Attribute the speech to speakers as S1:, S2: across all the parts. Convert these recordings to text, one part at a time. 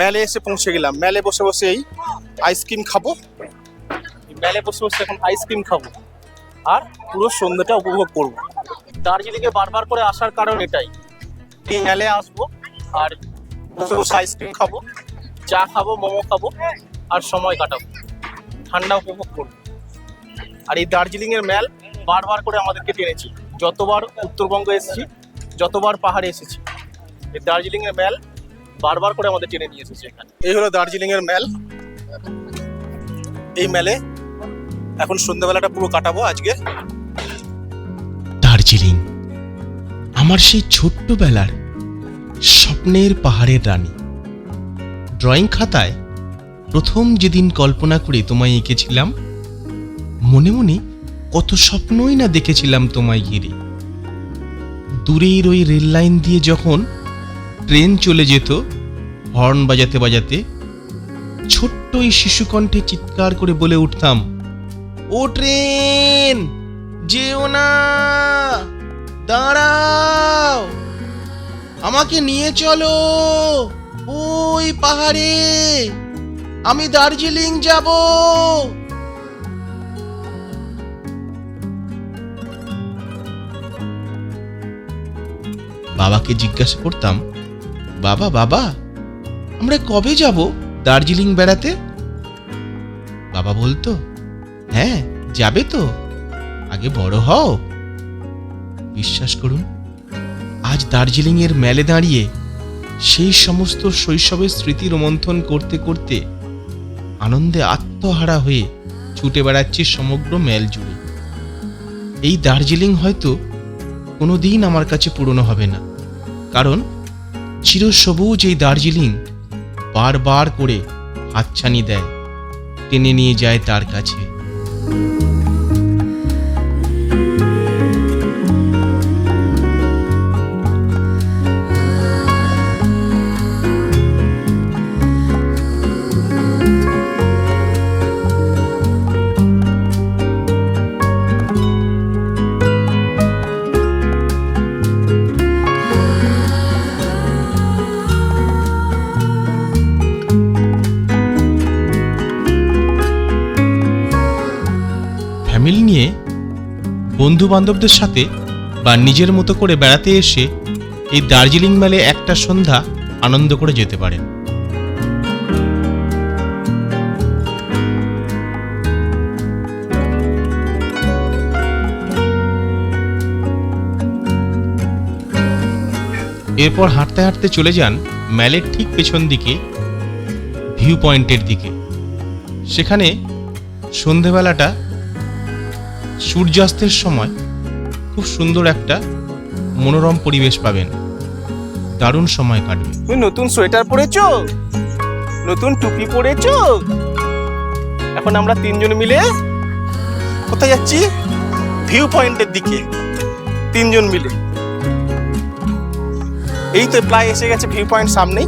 S1: মেলে এসে পৌঁছে গেলাম। মেলে বসে বসে এই আইসক্রিম খাব। মেলে বসে বসে এখন আইসক্রিম খাব। আর পুরো সন্ধ্যাটা উপভোগ করব। দার্জিলিংয়ে বারবার করে আসার কারণ এটাই। মেলে আসব আর বসে বসে আইসক্রিম খাব। চা খাব, মোমো খাব আর সময় কাটাবো। ঠান্ডা উপভোগ করব। আর এই দার্জিলিংয়ের ম্যাল বারবার করে আমাদেরকে টেনেছে। যতবার উত্তরবঙ্গ এসেছি, যতবার পাহাড়ে এসেছি, এই দার্জিলিংয়ের ম্যাল বারবার করে আমাদের টেনে নিয়ে এসেছে এখানে। এই হলো দার্জিলিং এর ম্যাল এই ম্যালে এখন সন্ধ্যাবেলাটা পুরো কাটাবো আজকে।
S2: দার্জিলিং আমার সেই ছোট্টবেলার স্বপ্নের পাহাড়ের রানী। ড্রয়িং খাতায় প্রথম যেদিন কল্পনা করে তোমায় এঁকেছিলাম মনে মনে কত স্বপ্নই না দেখেছিলাম তোমায় ঘিরে। দূরের ওই রেল লাইন দিয়ে যখন ট্রেন চলে যেত, হর্ন বাজাতে বাজাতে। ছোট্ট শিশুকণ্ঠে চিৎকার করে বলে উঠতাম, ও ট্রেন, যেও না, দাঁড়াও, আমাকে নিয়ে চলো, ওই পাহাড়ে, আমি দার্জিলিং যাব। বাবাকে জিজ্ঞাসা করতাম বাবা বাবা, আমরা কবে যাব দার্জিলিং বেড়াতে? বাবা বলতো হ্যাঁ যাবে তো, আগে বড় হও। বিশ্বাস করুন, আজ দার্জিলিং এর মেলে দাঁড়িয়ে সেই সমস্ত শৈশবের স্মৃতি রোমন্থন করতে করতে আনন্দে আত্মহারা হয়ে ছুটে বেড়াচ্ছি সমগ্র মেল জুড়ে। এই দার্জিলিং হয়তো কোনোদিন আমার কাছে পুরনো হবে না, কারণ চিরসবুজ এই দার্জিলিং বারবার করে হাতছানি দেয় টেনে নিয়ে যায় তার কাছে। বন্ধু বান্ধবদের সাথে বা নিজের মতো করে বেড়াতে এসে এই দার্জিলিং মেলে একটা সন্ধ্যা আনন্দ করে যেতে পারেন। এরপর হাঁটতে হাঁটতে চলে যান ম্যালের ঠিক পেছন দিকে ভিউ পয়েন্টের দিকে। সেখানে সন্ধেবেলাটা সূর্যাস্তের সময় খুব সুন্দর একটা মনোরম পরিবেশ পাবেন। দারুণ সময় কাটবে।
S1: তুমি নতুন সোয়েটার পরেছো? নতুন টুপি পরেছো? এখন আমরা তিনজন মিলে কোথায় যাচ্ছি? ভিউ পয়েন্টের দিকে। তিনজন মিলে। এই তো প্রায় এসে গেছে ভিউ পয়েন্ট সামনেই।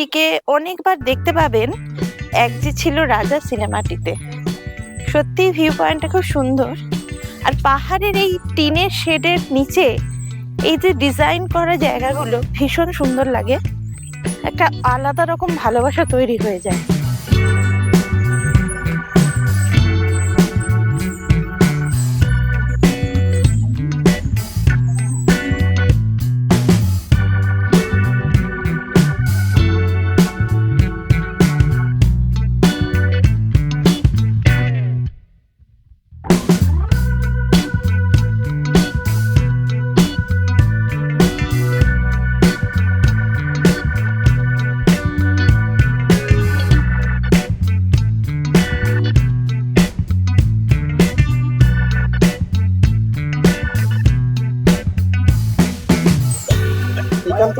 S3: জায়গাটিকে অনেকবার দেখতে পাবেন। এক যে ছিল রাজা সিনেমাটিতে। সত্যি ভিউ পয়েন্টটা খুব সুন্দর। আর পাহাড়ের এই টিনের শেডের নিচে এই যে ডিজাইন করা জায়গাগুলো ভীষণ সুন্দর লাগে। একটা আলাদা রকম ভালোবাসা তৈরি হয়ে যায়।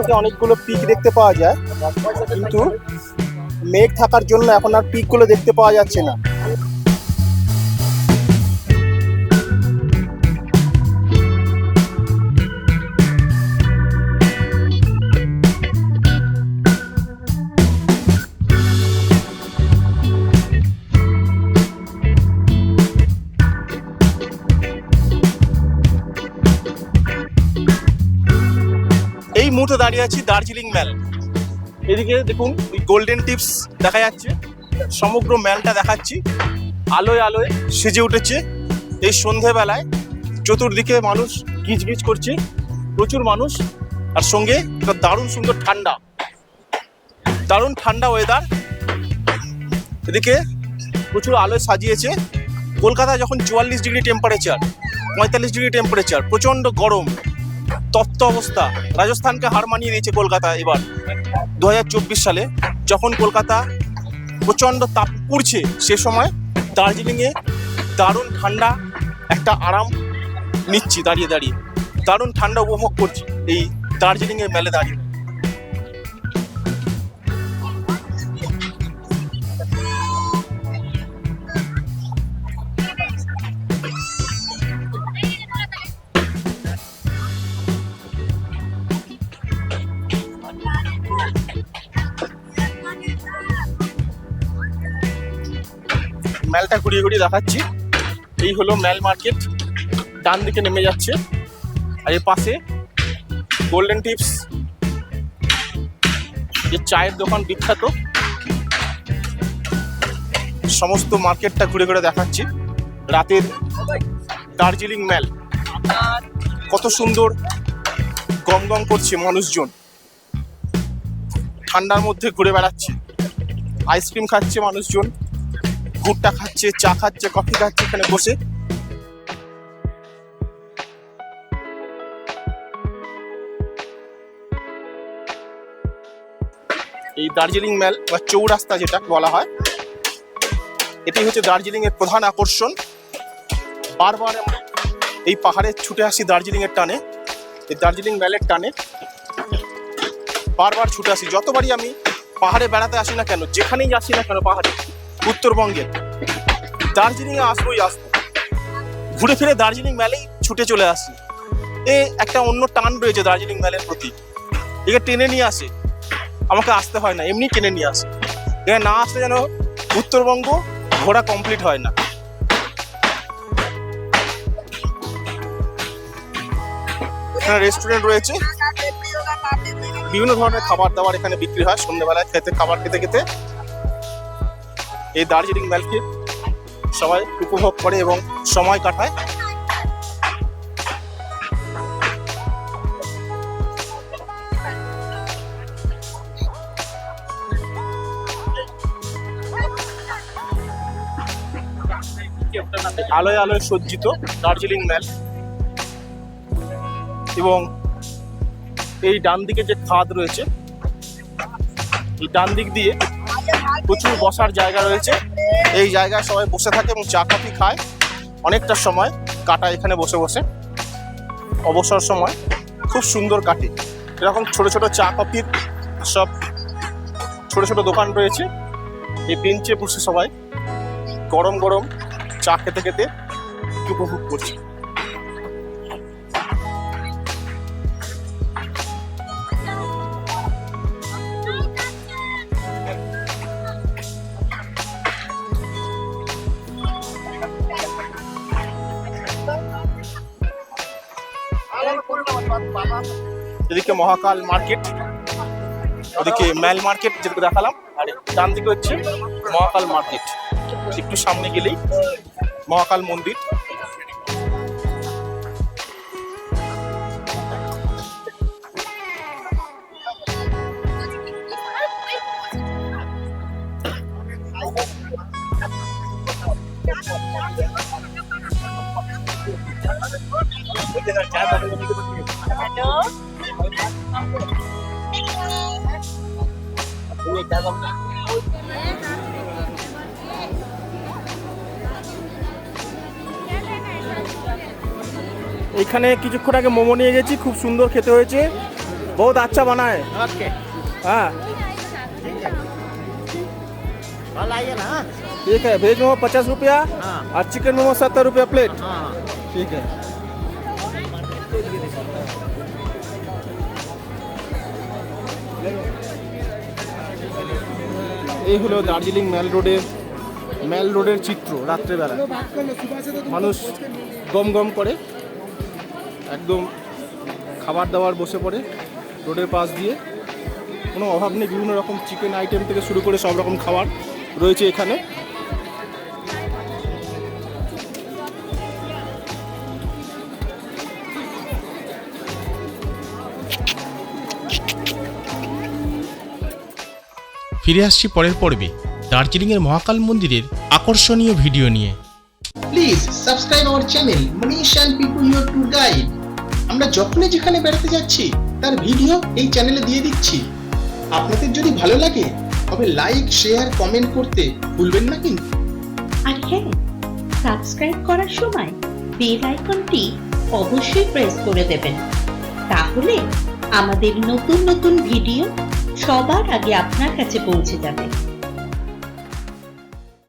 S1: থেকে অনেকগুলো পিক দেখতে পাওয়া যায়। কিন্তু মেঘ থাকার জন্য এখন আর পিকগুলো দেখতে পাওয়া যাচ্ছে না। দাঁড়িয়ে আছি দার্জিলিং ম্যাল। এদিকে দেখুন, ওই গোল্ডেন টিপস দেখা যাচ্ছে। সমগ্র ম্যালটা দেখাচ্ছি। আলোয় আলোয় সেজে উঠেছে। এই সন্ধেবেলায় চতুর্দিকে মানুষ গিজগিজ করছে। প্রচুর মানুষ। আর সঙ্গে একটা দারুণ সুন্দর ঠান্ডা। দারুণ ঠান্ডা ওয়েদার এদিকে প্রচুর আলোয় সাজিয়েছে। কলকাতায় যখন চুয়াল্লিশ ডিগ্রি টেম্পারেচার পঁয়তাল্লিশ ডিগ্রি টেম্পারেচার প্রচণ্ড গরম। তপ্ত অবস্থা। রাজস্থানকে হার মানিয়ে দিয়েছে কলকাতা এবার। দু হাজার চব্বিশ সালে যখন কলকাতা প্রচণ্ড তাপ পুড়ছে, সে সময় দার্জিলিংয়ে দারুণ ঠান্ডা একটা আরাম নিচ্ছি দাঁড়িয়ে দাঁড়িয়ে। দারুণ ঠান্ডা উপভোগ করছি এই দার্জিলিংয়ের মেলে দাঁড়িয়ে। ম্যালটা ঘুরিয়ে ঘুরিয়ে দেখাচ্ছি। এই হলো ম্যাল মার্কেট। ডান দিকে নেমে যাচ্ছে। আর এর পাশে গোল্ডেন টিপস, যে চায়ের দোকান বিখ্যাত। সমস্ত মার্কেটটা ঘুরে ঘুরে দেখাচ্ছি। রাতের দার্জিলিং ম্যাল। কত সুন্দর গম গম করছে মানুষজন। ঠান্ডার মধ্যে ঘুরে বেড়াচ্ছে। আইসক্রিম খাচ্ছে মানুষজন। ভুট্টা খাচ্ছে, চা খাচ্ছে, কফি খাচ্ছে, এখানে বসে। এই দার্জিলিং ম্যাল বা চৌরাস্তা যেটা বলা হয় এটি হচ্ছে দার্জিলিং এর প্রধান আকর্ষণ। বারবার আমরা এই পাহাড়ে ছুটে আসি দার্জিলিং এর টানে, এই দার্জিলিং ম্যালের টানে। বারবার ছুটে আসি, যতবারই আমি পাহাড়ে বেড়াতে আসি না কেন, যেখানেই আসি না কেন পাহাড়ে উত্তরবঙ্গে দার্জিলিং এ আসবোই আসব। ঘুরে ফিরে দার্জিলিং ম্যালেই ছুটে চলে আসি। এ একটা অন্য টান রয়েছে দার্জিলিং ম্যালের প্রতি। একে টেনে নিয়ে আসে। আমাকে আসতে হয় না, এমনি টেনে নিয়ে আসে। এখানে না আসলে যেন উত্তরবঙ্গ ঘোরা কমপ্লিট হয় না। এখানে রেস্টুরেন্ট রয়েছে। বিভিন্ন ধরনের খাবার দাবার এখানে বিক্রি হয়। সন্ধ্যেবেলায় খেতে, খাবার খেতে খেতে এই দার্জিলিং ম্যালকে সবাই উপভোগ করে এবং সময় কাটায়। আলোয় আলোয় সজ্জিত দার্জিলিং ম্যাল এবং এই ডান দিকে যে খাদ রয়েছে, এই ডান দিক দিয়ে প্রচুর বসার জায়গা রয়েছে। এই জায়গায় সবাই বসে থাকে এবং চা কফি খায়। অনেকটা সময় কাটায় এখানে বসে বসে। অবসর সময় খুব সুন্দর কাটে। এরকম ছোট ছোট চা কফির সব ছোট ছোট দোকান রয়েছে। এই বেঞ্চে বসে সবাই গরম গরম চা খেতে খেতে উপভোগ করছে। এদিকে মহাকাল মার্কেট, ওদিকে ম্যাল মার্কেট যেটুকু দেখালাম, আর ডান দিকে হচ্ছে মহাকাল মার্কেট। একটু সামনে গেলেই মহাকাল মন্দির। এখানে কিছুক্ষণ আগে মোমো নিয়ে গেছি খুব সুন্দর খেতে হয়েছে बहुत अच्छा बना है
S4: ओके
S1: हाँ
S4: कल आइए ना
S1: ठीक है वेज मोमो पचास रुपया
S4: हाँ
S1: और चिकन मोमो सत्तर रुपया प्लेट
S4: हाँ
S1: ठीक है এই হলো দার্জিলিং মেল রোডের মেল রোডের চিত্র রাত্রেবেলা। মানুষ গম গম করে, একদম খাবার দাবার বসে পড়ে রোডের পাশ দিয়ে। কোনো অভাব নেই, বিভিন্ন রকম চিকেন আইটেম থেকে শুরু করে সব রকম খাবার রয়েছে এখানে।
S2: ফিরে আসছি পরের পর্বে দার্জিলিংয়ের মহাকাল মন্দিরের আকর্ষণীয় ভিডিও নিয়ে।
S5: Please subscribe our channel Manish and people your tour guide আমরা যখনই যেখানে বেড়াতে যাচ্ছি তার ভিডিও এই চ্যানেলে দিয়ে দিচ্ছি। আপনাদের যদি ভালো লাগে তবে লাইক শেয়ার কমেন্ট করতে ভুলবেন না কিন্তু।
S6: আর হ্যাঁ সাবস্ক্রাইব করার সময় বেল আইকনটি অবশ্যই প্রেস করে দেবেন। তাহলে আমাদের নতুন নতুন ভিডিও সবার আগে আপনার কাছে পৌঁছে যাবে।